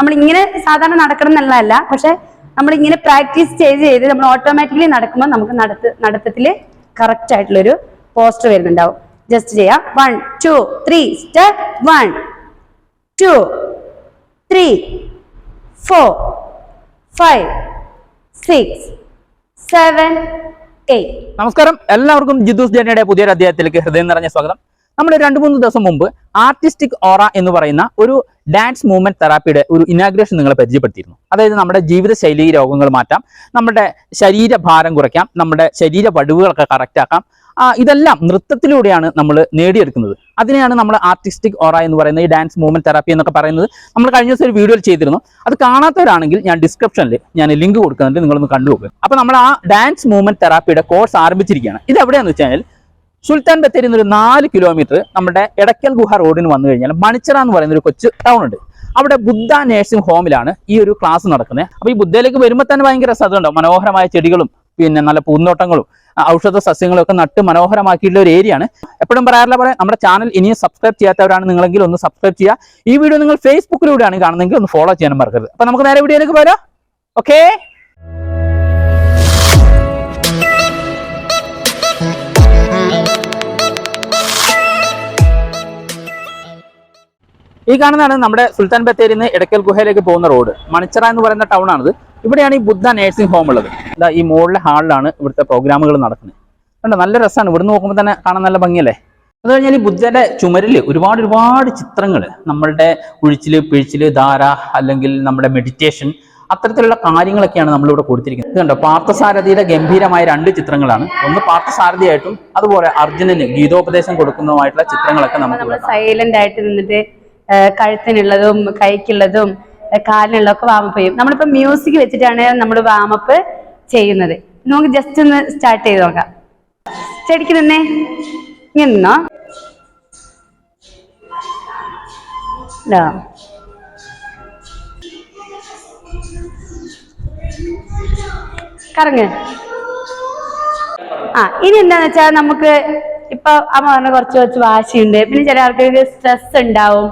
നമ്മൾ ഇങ്ങനെ സാധാരണ നടക്കണം എന്നുള്ളതല്ല പക്ഷെ നമ്മൾ ഇങ്ങനെ പ്രാക്ടീസ് ചെയ്ത് ചെയ്ത് നമ്മൾ ഓട്ടോമാറ്റിക്കലി നടക്കുമ്പോൾ നമുക്ക് നടത്ത നടത്തത്തിൽ കറക്റ്റ് ആയിട്ടുള്ളൊരു പോസ്റ്റർ വരുന്നുണ്ടാവും. ജസ്റ്റ് ചെയ്യാം. One two three step one two three four five six seven നമസ്കാരം. എല്ലാവർക്കും ജിദ്ദൂസ് ജനയുടെ പുതിയൊരു അധ്യായത്തിലേക്ക് ഹൃദയം നിറഞ്ഞ സ്വാഗതം. നമ്മൾ രണ്ട് മൂന്ന് ദിവസം മുമ്പ് ആർട്ടിസ്റ്റിക് ഓറ എന്ന് പറയുന്ന ഒരു ഡാൻസ് മൂവ്മെന്റ് തെറാപ്പിയുടെ ഒരു ഇനാഗ്രേഷൻ നിങ്ങളെ പരിചയപ്പെടുത്തിയിരുന്നു. അതായത് നമ്മുടെ ജീവിതശൈലി രോഗങ്ങൾ മാറ്റാം നമ്മുടെ ശരീരഭാരം കുറയ്ക്കാം നമ്മുടെ ശരീര വടുവുകളൊക്കെ കറക്റ്റ് ആക്കാം. ഇതെല്ലാം നൃത്തത്തിലൂടെയാണ് നമ്മൾ നേടിയെടുക്കുന്നത്. അതിനെയാണ് നമ്മൾ ആർട്ടിസ്റ്റിക് ഓറ എന്ന് പറയുന്നത് ഈ ഡാൻസ് മൂവ്മെന്റ് തെറാപ്പി എന്നൊക്കെ പറയുന്നത്. നമ്മൾ കഴിഞ്ഞ ദിവസം ഒരു വീഡിയോയിൽ ചെയ്തിരുന്നു. അത് കാണാത്തവരാണെങ്കിൽ ഞാൻ ഡിസ്ക്രിപ്ഷനിൽ ഞാൻ ലിങ്ക് കൊടുക്കുന്നുണ്ട് നിങ്ങളൊന്ന് കണ്ടുപോകും അപ്പോൾ നമ്മൾ ആ ഡാൻസ് മൂവ്മെന്റ് തെറാപ്പിയുടെ കോഴ്സ് ആരംഭിച്ചിരിക്കുകയാണ്. ഇത് എവിടെയാണെന്ന് വെച്ചാൽ സുൽത്താൻ ബത്തേരിയിൽ ഒരു നാല് കിലോമീറ്റർ നമ്മുടെ എടക്കൽ ഗുഹ റോഡിന് വന്നു കഴിഞ്ഞാൽ മണിച്ചറ എന്ന് പറയുന്ന ഒരു കൊച്ചു ടൗൺ ഉണ്ട്. അവിടെ ബുദ്ധ നേഴ്സിംഗ് ഹോമിലാണ് ഈ ഒരു ക്ലാസ് നടക്കുന്നത്. അപ്പോൾ ഈ ബുദ്ധയിലേക്ക് വരുമ്പോൾ തന്നെ ഭയങ്കര രസമുണ്ടാവും മനോഹരമായ ചെടികളും പിന്നെ നല്ല പൂന്തോട്ടങ്ങളും ഔഷധ സസ്യങ്ങളും ഒക്കെ നട്ട് മനോഹരമാക്കിയിട്ടുള്ള ഒരു ഏരിയയാണ് എപ്പോഴും പറയാറില്ല പോലെ നമ്മുടെ ചാനൽ ഇനിയും സബ്സ്ക്രൈബ് ചെയ്യാത്തവരാണ് നിങ്ങളെങ്കിൽ ഒന്ന് സബ്സ്ക്രൈബ് ചെയ്യുക. ഈ വീഡിയോ നിങ്ങൾ ഫേസ്ബുക്കിലൂടെയാണ് കാണുന്നതെങ്കിൽ ഒന്ന് ഫോളോ ചെയ്യാൻ മറക്കരുത്. അപ്പോൾ നമുക്ക് നേരെ വീഡിയോയിലേക്ക് പോരാ ഓക്കേ ഈ കാണുന്നതാണ് നമ്മുടെ സുൽത്താൻ ബത്തേരിയിൽ നിന്ന് ഇടയ്ക്കൽ ഗുഹയിലേക്ക് പോകുന്ന റോഡ്. മണിച്ചറ എന്ന് പറയുന്ന ടൗൺ ആണിത് ഇവിടെയാണ് ഈ ബുദ്ധ നേഴ്സിംഗ് ഹോം ഉള്ളത്. ഇതാ ഈ മുകളിലെ ഹാളിലാണ് ഇവിടുത്തെ പ്രോഗ്രാമുകൾ നടക്കുന്നത്. കണ്ടോ നല്ല രസമാണ്. ഇവിടുന്ന് നോക്കുമ്പോൾ തന്നെ കാണാൻ നല്ല ഭംഗിയല്ലേ? അത് കഴിഞ്ഞാൽ ഈ ബുദ്ധന്റെ ചുമരിൽ ഒരുപാട് ഒരുപാട് ചിത്രങ്ങൾ നമ്മളുടെ ഉഴിച്ചിൽ പിഴിച്ചിൽ ധാര അല്ലെങ്കിൽ നമ്മുടെ മെഡിറ്റേഷൻ അത്തരത്തിലുള്ള കാര്യങ്ങളൊക്കെയാണ് നമ്മളിവിടെ കൊടുത്തിരിക്കുന്നത്. ഇത് കണ്ടോ പാർത്ഥസാരഥിയുടെ ഗംഭീരമായ രണ്ട് ചിത്രങ്ങളാണ്. ഒന്ന് പാർത്ഥസാരഥിയായിട്ടും അതുപോലെ അർജുനന് ഗീതോപദേശം കൊടുക്കുന്നതുമായിട്ടുള്ള ചിത്രങ്ങളൊക്കെ നമുക്ക്. സൈലന്റ് ആയിട്ട് നിന്നിട്ട് കഴുത്തിനുള്ളതും കൈക്കുള്ളതും കാലിനുള്ളതൊക്കെ വാമപ്പ് ചെയ്യും. നമ്മളിപ്പോ മ്യൂസിക് വെച്ചിട്ടാണ് നമ്മൾ വാമപ്പ് ചെയ്യുന്നത്. നമുക്ക് ജസ്റ്റ് ഒന്ന് സ്റ്റാർട്ട് ചെയ്ത് നോക്കാം. ചെടിക്ക് ഇങ്ങനെ നിന്നോ? കറങ്ങ്. ആ ഇനി എന്താന്ന് വെച്ചാൽ നമുക്ക് ഇപ്പൊ അമ്മ പറഞ്ഞ കുറച്ച് കുറച്ച് വാശിയുണ്ട്. പിന്നെ ചില ആൾക്കാർക്ക് സ്ട്രെസ് ഉണ്ടാവും.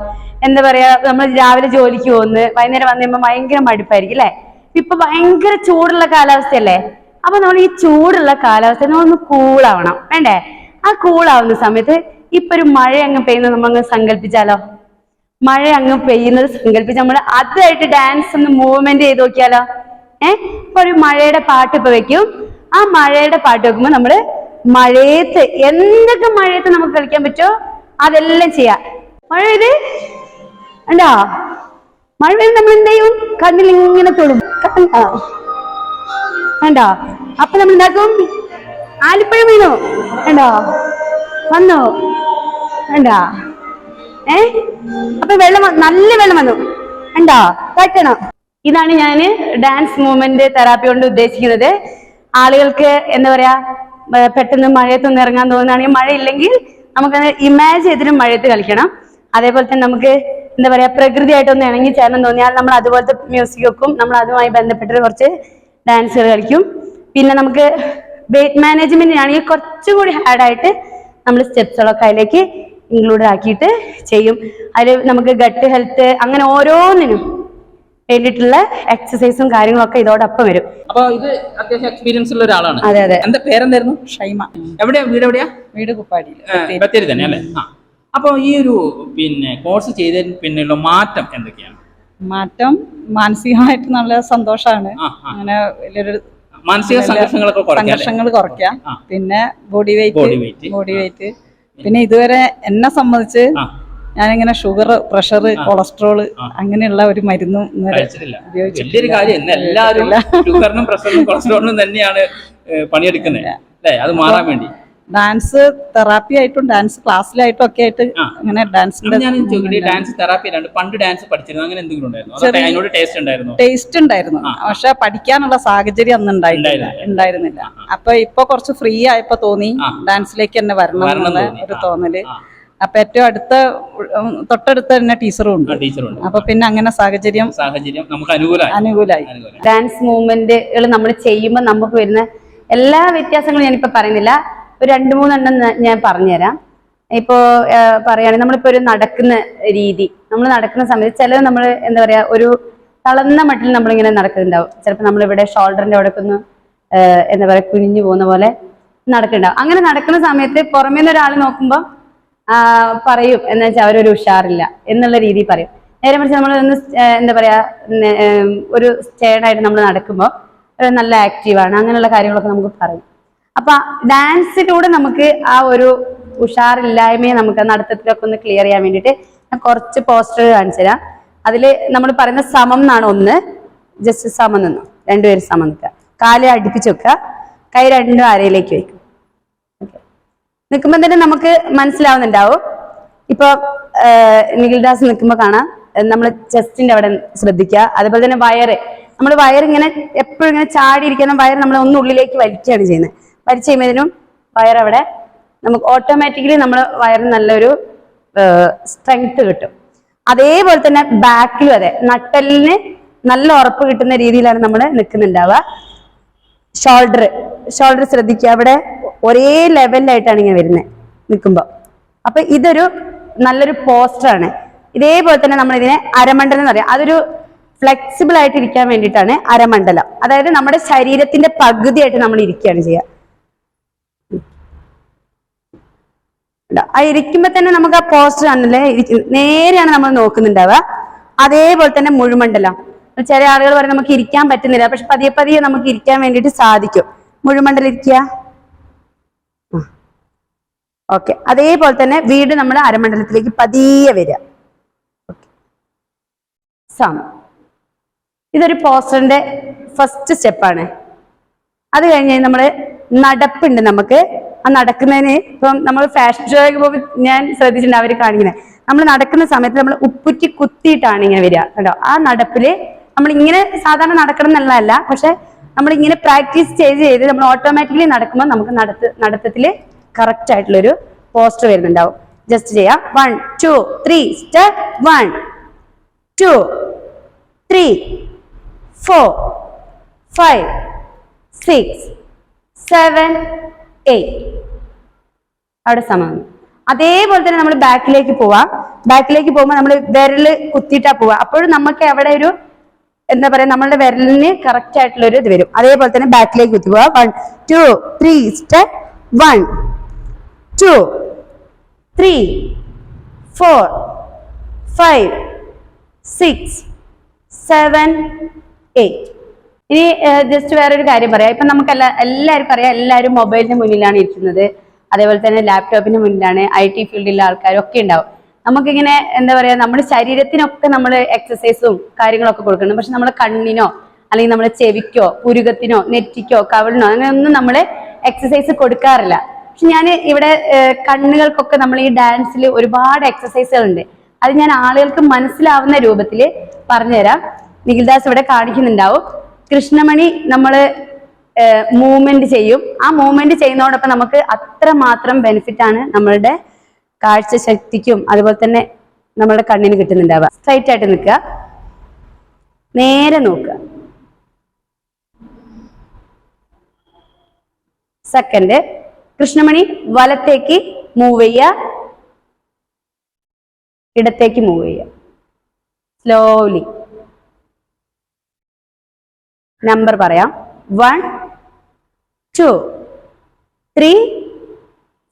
എന്താ പറയാ നമ്മൾ രാവിലെ ജോലിക്ക് പോകുന്നു വൈകുന്നേരം വന്നു കഴിയുമ്പോൾ ഭയങ്കര മടുപ്പായിരിക്കും അല്ലെ? ഇപ്പൊ ഭയങ്കര ചൂടുള്ള കാലാവസ്ഥയല്ലേ? അപ്പൊ നമ്മൾ ഈ ചൂടുള്ള കാലാവസ്ഥ നമ്മളൊന്ന് കൂളാവണം വേണ്ടേ? ആ കൂളാവുന്ന സമയത്ത് ഇപ്പൊ ഒരു മഴ അങ്ങ് പെയ്യുന്നത് നമ്മളങ്ങ് സങ്കല്പിച്ചാലോ? മഴ അങ്ങ് പെയ്യുന്നത് സങ്കല്പിച്ച് നമ്മൾ അതായിട്ട് ഡാൻസ് ഒന്ന് മൂവ്മെന്റ് ചെയ്ത് നോക്കിയാലോ? ഏഹ് ഇപ്പൊ ഒരു മഴയുടെ പാട്ട് ഇപ്പൊ വെക്കും. ആ മഴയുടെ പാട്ട് വെക്കുമ്പോ നമ്മൾ മഴയത്ത് എന്തൊക്കെ മഴയത്ത് നമുക്ക് കളിക്കാൻ പറ്റുമോ അതെല്ലാം ചെയ്യാം. മഴ ഇത് ഉണ്ടോ മഴ വരും നമ്മൾ എന്ത് ചെയ്യും? കണ്ണിൽ ഇങ്ങനെ തൊടും. കണ്ടോ അപ്പൊ നമ്മൾ എന്താക്കും? ആലിപ്പഴം വീണു? വേണ്ടോ. വന്നു? വേണ്ട. ഏ? അപ്പൊ വെള്ളം നല്ല വെള്ളം വന്നു. വേണ്ടോ. തട്ടണം ഇതാണ് ഞാൻ ഡാൻസ് മൂവ്മെന്റ് തെറാപ്പി കൊണ്ട് ഉദ്ദേശിക്കുന്നത്. ആളുകൾക്ക് എന്താ പറയാ പെട്ടെന്ന് മഴയത്തൊന്നും ഇറങ്ങാൻ തോന്നുകയാണെങ്കിൽ മഴ ഇല്ലെങ്കിൽ നമുക്കത് ഇമാജിൻ ചെയ്തിട്ട് മഴയത്ത് കളിക്കണം. അതേപോലെ തന്നെ നമുക്ക് എന്താ പറയാ പ്രകൃതിയായിട്ടൊന്ന് ഇണങ്ങി ചേരണം തോന്നിയാൽ നമ്മൾ അതുപോലത്തെ മ്യൂസിക് വെക്കും നമ്മൾ അതുമായി ബന്ധപ്പെട്ട് കുറച്ച് ഡാൻസുകൾ കളിക്കും. പിന്നെ നമുക്ക് വെയിറ്റ് മാനേജ്മെന്റിനാണെങ്കിൽ കുറച്ചുകൂടി ഹാർഡായിട്ട് നമ്മൾ സ്റ്റെപ്സുകളൊക്കെ അതിലേക്ക് ഇൻക്ലൂഡ് ആക്കിയിട്ട് ചെയ്യും. അതിൽ നമുക്ക് ഗട്ട് ഹെൽത്ത് അങ്ങനെ ഓരോന്നിനും വേണ്ടിയിട്ടുള്ള എക്സസൈസും കാര്യങ്ങളൊക്കെ ഇതോടൊപ്പം വരും. അപ്പൊ ഇത് അത്യാവശ്യം എക്സ്പീരിയൻസ് ഉള്ള ഒരാളാണ്. അതെ അതെ. എന്താ പേരെന്തായിരുന്നു? ഷൈമ. എവിടെയാ? വീട് എവിടെയാ വീട് കുപ്പാടി ബത്തേരി തന്നെ അല്ലേ? ആ അപ്പൊ ഈ ഒരു പിന്നെ കോഴ്സ് ചെയ്തതിന് പിന്നെയുള്ള മാറ്റം എന്തൊക്കെയാണ്? മാറ്റം മാനസികമായിട്ട് നല്ല സന്തോഷമാണ്. അങ്ങനെ വലിയൊരു മാനസിക സംഘർഷങ്ങളൊക്കെ സംഘർഷങ്ങൾ കുറയ്ക്കാം. പിന്നെ ബോഡി വെയിറ്റ് ബോഡി വെയിറ്റ് പിന്നെ ഇതുവരെ എന്നെ സംബന്ധിച്ച് ഞാനിങ്ങനെ ഷുഗർ പ്രഷർ കൊളസ്ട്രോൾ അങ്ങനെയുള്ള ഒരു മരുന്നും. വലിയൊരു കാര്യം എല്ലാവരും ഷുഗറിനും പ്രഷറിനും കൊളസ്ട്രോളിനും തന്നെയാണ് പണിയെടുക്കുന്നത്. അല്ലേ? അത് മാറാൻ വേണ്ടി. ഡാൻസ് തെറാപ്പി ആയിട്ടും ഡാൻസ് ക്ലാസ്സിലായിട്ടും ഒക്കെ ആയിട്ട് അങ്ങനെ ഡാൻസിന്റെ ഞാൻ ചോദിക്കട്ടെ ഡാൻസ് തെറാപ്പി അല്ലാണ്ട് പണ്ട് ഡാൻസ് പഠിച്ചിരുന്നു. അങ്ങനെ എന്തെങ്കിലും ഉണ്ടായിരുന്നു? അതിനോട് ടേസ്റ്റ് ഉണ്ടായിരുന്നു? ടേസ്റ്റ് ഉണ്ടായിരുന്നു. പക്ഷെ പഠിക്കാനുള്ള സാഹചര്യം അന്ന് ഉണ്ടായിട്ടില്ല. ഉണ്ടായിരുന്നില്ല. അപ്പൊ ഇപ്പൊ കുറച്ച് ഫ്രീ ആയപ്പോ തോന്നി ഡാൻസിലേക്ക് തന്നെ വരണം എന്നുള്ള ഒരു. തോന്നൽ. അപ്പൊ ഏറ്റവും അടുത്ത തൊട്ടടുത്ത തന്നെ ടീച്ചറും ഉണ്ട്. ടീച്ചറുണ്ട് അപ്പൊ പിന്നെ അങ്ങനെ സാഹചര്യം സാഹചര്യം നമുക്ക് അനുകൂലമായി. ഡാൻസ് മൂവ്മെന്റുകൾ നമ്മൾ ചെയ്യുമ്പോൾ നമുക്ക് വരുന്ന എല്ലാ വ്യത്യാസങ്ങളും ഞാനിപ്പോ പറയുന്നില്ല. ഒരു രണ്ട് മൂന്നെണ്ണം ഞാൻ പറഞ്ഞുതരാം. ഇപ്പോ പറയുകയാണെങ്കിൽ നമ്മളിപ്പോ ഒരു നടക്കുന്ന രീതി. നമ്മൾ നടക്കുന്ന സമയത്ത് ചില നമ്മൾ എന്താ പറയാ ഒരു തളർന്ന മട്ടിൽ നമ്മളിങ്ങനെ നടക്കുന്നുണ്ടാവും. ചിലപ്പോൾ നമ്മളിവിടെ ഷോൾഡറിന്റെ അവിടെ ഒന്ന് എന്താ പറയാ കുനിഞ്ഞു പോകുന്ന പോലെ നടക്കുന്നുണ്ടാവും. അങ്ങനെ നടക്കുന്ന സമയത്ത് പുറമേ നിന്ന് ഒരാൾ നോക്കുമ്പോൾ പറയും എന്ന് വെച്ചാൽ അവരൊരു ഉഷാറില്ല എന്നുള്ള രീതിയിൽ പറയും. നേരെ മറിച്ച് നമ്മൾ ഒന്ന് എന്താ പറയാ ഒരു സ്റ്റേഡായിട്ട് നമ്മൾ നടക്കുമ്പോൾ നല്ല ആക്റ്റീവാണ് അങ്ങനെയുള്ള കാര്യങ്ങളൊക്കെ നമുക്ക് പറയും. അപ്പൊ ഡാൻസിലൂടെ നമുക്ക് ആ ഒരു ഉഷാറില്ലായ്മയെ നമുക്ക് നടത്തത്തിലൊക്കെ ഒന്ന് ക്ലിയർ ചെയ്യാൻ വേണ്ടിയിട്ട് ഞാൻ കുറച്ച് പോസ്റ്റർ കാണിച്ചു തരാം. അതിൽ നമ്മൾ പറയുന്ന സമം എന്നാണ് ഒന്ന്. ജസ്റ്റ് സമം നിന്നു. രണ്ടുപേരും സമം നിൽക്കുക. കാൽ അടുപ്പിച്ച് വെക്കുക കൈ രണ്ടും അരയിലേക്ക് വയ്ക്കും. നിൽക്കുമ്പോൾ തന്നെ നമുക്ക് മനസ്സിലാവുന്നുണ്ടാവും. ഇപ്പൊ നിഖിൽദാസ് നിൽക്കുമ്പോൾ കാണാം. നമ്മൾ ചെസ്റ്റിന്റെ അവിടെ ശ്രദ്ധിക്കുക. അതുപോലെ തന്നെ വയറ്. നമ്മൾ വയർ ഇങ്ങനെ എപ്പോഴും ഇങ്ങനെ ചാടിയിരിക്കുന്ന വയർ നമ്മൾ ഒന്ന് ഉള്ളിലേക്ക് വലിക്കുകയാണ് ചെയ്യുന്നത്. വലിച്ചു വയർ അവിടെ. നമുക്ക് ഓട്ടോമാറ്റിക്കലി നമ്മൾ വയറിന് നല്ലൊരു സ്ട്രെങ്ത് കിട്ടും. അതേപോലെ തന്നെ ബാക്കിലും അതെ നട്ടലിന് നല്ല ഉറപ്പ് കിട്ടുന്ന രീതിയിലാണ് നമ്മൾ നിൽക്കുന്നുണ്ടാവുക. ഷോൾഡർ ഷോൾഡർ ശ്രദ്ധിക്കുക. അവിടെ ഒരേ ലെവലിലായിട്ടാണ് ഇങ്ങനെ വരുന്നത് നിൽക്കുമ്പോൾ. അപ്പൊ ഇതൊരു നല്ലൊരു പോസ്റ്ററാണ് ഇതേപോലെ തന്നെ നമ്മൾ ഇതിനെ അരമണ്ഡലം എന്ന് പറയാം. അതൊരു ഫ്ലെക്സിബിൾ ആയിട്ട് ഇരിക്കാൻ വേണ്ടിയിട്ടാണ് അരമണ്ഡലം. അതായത് നമ്മുടെ ശരീരത്തിന്റെ പകുതിയായിട്ട് നമ്മൾ ഇരിക്കുകയാണ് ചെയ്യുക. ആ ഇരിക്കുമ്പോ തന്നെ നമുക്ക് ആ പോസ്റ്റർ ആണല്ലേ നേരെയാണ് നമ്മൾ നോക്കുന്നുണ്ടാവുക. അതേപോലെ തന്നെ മുഴുമണ്ഡലം. ചില ആളുകൾ പറയും നമുക്ക് ഇരിക്കാൻ പറ്റുന്നില്ല പക്ഷെ പതിയെ പതിയെ നമുക്ക് ഇരിക്കാൻ വേണ്ടിട്ട് സാധിക്കും. മുഴുമണ്ഡലം ഇരിക്കുക. ഓക്കെ. അതേപോലെ തന്നെ വീട് നമ്മൾ അരമണ്ഡലത്തിലേക്ക് പതിയെ വരിക. ഇതൊരു പോസ്റ്ററിന്റെ ഫസ്റ്റ് സ്റ്റെപ്പാണ് അത് കഴിഞ്ഞ് നമ്മൾ നടപ്പുണ്ട് നമുക്ക്. ആ നടക്കുന്നതിന് ഇപ്പം നമ്മൾ ഫാഷൻ ഷോയൊക്കെ പോകുമ്പോൾ ഞാൻ ശ്രദ്ധിച്ചിട്ടുണ്ട് അവർ കാണിക്കുന്നത് നമ്മൾ നടക്കുന്ന സമയത്ത് നമ്മൾ ഉപ്പുറ്റി കുത്തിയിട്ടാണ് ഇങ്ങനെ വരിക. കേട്ടോ ആ നടപ്പിൽ നമ്മൾ ഇങ്ങനെ സാധാരണ നടക്കണം എന്നുള്ളതല്ല പക്ഷെ നമ്മൾ ഇങ്ങനെ പ്രാക്ടീസ് ചെയ്ത് ചെയ്ത് നമ്മൾ ഓട്ടോമാറ്റിക്കലി നടക്കുമ്പോൾ നമുക്ക് നടത്ത നടത്തത്തിൽ കറക്റ്റ് ആയിട്ടുള്ളൊരു പോസ്റ്റർ വരുന്നുണ്ടാവും. ജസ്റ്റ് ചെയ്യാം. One two three step one two three four five six seven eight അവിടെ സമം. അതേപോലെ തന്നെ നമ്മൾ ബാക്കിലേക്ക് പോവാം. ബാക്കിലേക്ക് പോകുമ്പോൾ നമ്മൾ വിരൽ കുത്തിയിട്ടാ പോവാ. അപ്പോഴും നമുക്ക് അവിടെ ഒരു എന്താ പറയാ നമ്മളുടെ വിരലിന് കറക്റ്റ് ആയിട്ടുള്ള ഒരു ഇത് വരും. അതേപോലെ തന്നെ ബാക്കിലേക്ക് കുത്തി പോവാ. One two three step one two three four five six seven eight ഇനി ജസ്റ്റ് വേറൊരു കാര്യം പറയാം. ഇപ്പൊ നമുക്ക് എല്ലാ എല്ലാവർക്കും അറിയാം എല്ലാവരും മൊബൈലിന് മുന്നിലാണ് ഇരിക്കുന്നത്. അതേപോലെ തന്നെ ലാപ്ടോപ്പിന് മുന്നിലാണ് ഐ ടി ഫീൽഡിലെ ആൾക്കാരൊക്കെ ഉണ്ടാവും. നമുക്കിങ്ങനെ എന്താ പറയാ നമ്മുടെ ശരീരത്തിനൊക്കെ നമ്മൾ എക്സസൈസും കാര്യങ്ങളൊക്കെ കൊടുക്കണം. പക്ഷെ നമ്മുടെ കണ്ണിനോ അല്ലെങ്കിൽ നമ്മുടെ ചെവിക്കോ പുരുകത്തിനോ നെറ്റിക്കോ കവിളിനോ അങ്ങനെയൊന്നും നമ്മൾ എക്സസൈസ് കൊടുക്കാറില്ല. പക്ഷെ ഞാൻ ഇവിടെ കണ്ണുകൾക്കൊക്കെ നമ്മൾ ഈ ഡാൻസിൽ ഒരുപാട് എക്സസൈസുകളുണ്ട് അത് ഞാൻ ആളുകൾക്ക് മനസ്സിലാവുന്ന രൂപത്തിൽ പറഞ്ഞുതരാം. നിഖിൽദാസ് ഇവിടെ കാണിക്കുന്നുണ്ടാവും. കൃഷ്ണമണി നമ്മൾ മൂവ്മെന്റ് ചെയ്യും. ആ മൂവ്മെന്റ് ചെയ്യുന്നതോടൊപ്പം നമുക്ക് അത്രമാത്രം ബെനിഫിറ്റ് ആണ് നമ്മളുടെ കാഴ്ച ശക്തിക്കും അതുപോലെ തന്നെ നമ്മുടെ കണ്ണിന് കിട്ടുന്നുണ്ടാവുക. സ്ട്രൈറ്റ് ആയിട്ട് നിൽക്കുക. നേരെ നോക്കുക. സെക്കൻഡ് കൃഷ്ണമണി വലത്തേക്ക് മൂവ് ചെയ്യുക. ഇടത്തേക്ക് മൂവ് ചെയ്യുക. സ്ലോലി നമ്പർ പറയാം. One two three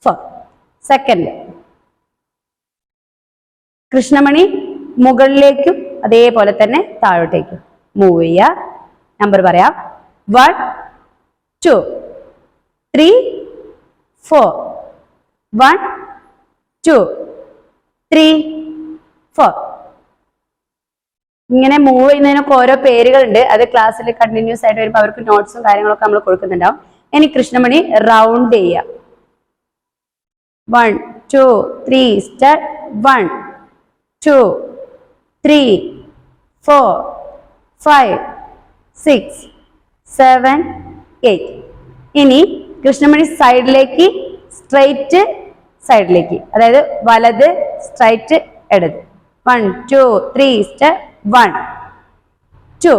four second കൃഷ്ണമണി മുകളിലേക്കും അതേപോലെ തന്നെ താഴോട്ടേക്കും. മൂവ് ചെയ്യുക. നമ്പർ പറയാം. One two three four one two three four ഇങ്ങനെ മൂവ് ചെയ്യുന്നതിനൊക്കെ ഓരോ പേരുകളുണ്ട്. അത് ക്ലാസ്സിൽ കണ്ടിന്യൂസ് ആയിട്ട് വരുമ്പോൾ അവർക്ക് നോട്ട്സും കാര്യങ്ങളൊക്കെ നമ്മൾ കൊടുക്കുന്നുണ്ടാവും. ഇനി കൃഷ്ണമണി റൗണ്ട് ചെയ്യാം one two three start one two three four five six seven eight ഇനി കൃഷ്ണമണി സൈഡിലേക്ക് സ്ട്രൈറ്റ് സൈഡിലേക്ക് അതായത് വലത് സ്ട്രൈറ്റ് ഇടത്. One two three start one two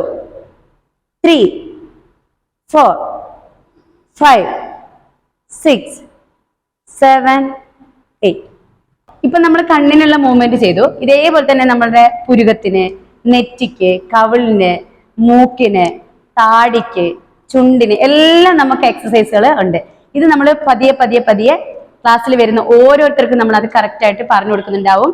three four five six seven eight. ഇപ്പൊ നമ്മൾ കണ്ണിനുള്ള മൂവ്മെന്റ് ചെയ്തു. ഇതേപോലെ തന്നെ നമ്മളുടെ പുരുകത്തിന് നെറ്റിക്ക് കവിളിന് മൂക്കിന് താടിക്ക് ചുണ്ടിന് എല്ലാം നമുക്ക് എക്സസൈസുകൾ ഉണ്ട്. ഇത് നമ്മൾ പതിയെ പതിയെ പതിയെ ക്ലാസ്സിൽ വരുന്ന ഓരോരുത്തർക്കും നമ്മൾ അത് കറക്റ്റ് പറഞ്ഞു കൊടുക്കുന്നുണ്ടാവും.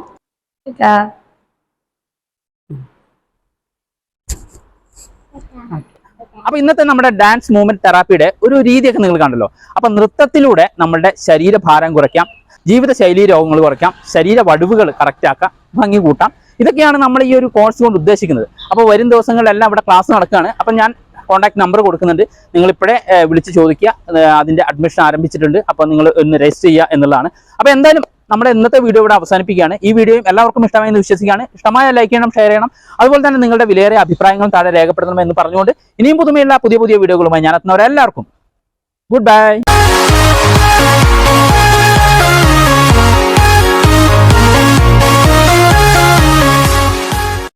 അപ്പൊ ഇന്നത്തെ നമ്മുടെ ഡാൻസ് മൂവ്മെന്റ് തെറാപ്പിയുടെ ഒരു രീതിയൊക്കെ നിങ്ങൾ കണ്ടല്ലോ. അപ്പൊ നൃത്തത്തിലൂടെ നമ്മുടെ ശരീരഭാരം കുറയ്ക്കാം ജീവിതശൈലി രോഗങ്ങൾ കുറയ്ക്കാം ശരീര വടുവുകൾ കറക്റ്റ് ആക്കാം ഭംഗി കൂട്ടാം. ഇതൊക്കെയാണ് നമ്മൾ ഈ ഒരു കോഴ്സ് കൊണ്ട് ഉദ്ദേശിക്കുന്നത്. അപ്പോൾ വരും ദിവസങ്ങളിലെല്ലാം ഇവിടെ ക്ലാസ് നടക്കുകയാണ്. അപ്പം ഞാൻ കോൺടാക്ട് നമ്പർ കൊടുക്കുന്നുണ്ട്. നിങ്ങൾ ഇപ്പോഴേ വിളിച്ച് ചോദിക്കുക. അതിന്റെ അഡ്മിഷൻ ആരംഭിച്ചിട്ടുണ്ട്. അപ്പോൾ നിങ്ങൾ ഒന്ന് രജിസ്റ്റർ ചെയ്യുക എന്നുള്ളതാണ്. അപ്പോൾ എന്തായാലും നമ്മുടെ ഇന്നത്തെ വീഡിയോ ഇവിടെ അവസാനിപ്പിക്കുകയാണ്. ഈ വീഡിയോയും എല്ലാവർക്കും ഇഷ്ടമായെന്ന് വിശ്വസിക്കുകയാണ്. ഇഷ്ടമായ ലൈക്ക് ചെയ്യണം ഷെയർ ചെയ്യണം. അതുപോലെ തന്നെ നിങ്ങളുടെ വിലയേറെ അഭിപ്രായങ്ങളും താഴെ രേഖപ്പെടുത്തണം എന്ന് പറഞ്ഞുകൊണ്ട് ഇനിയും പുതുമയുള്ള പുതിയ പുതിയ വീഡിയോകളുമായി ഞാൻ എത്തുന്നവരെല്ലാവർക്കും ഗുഡ് ബൈ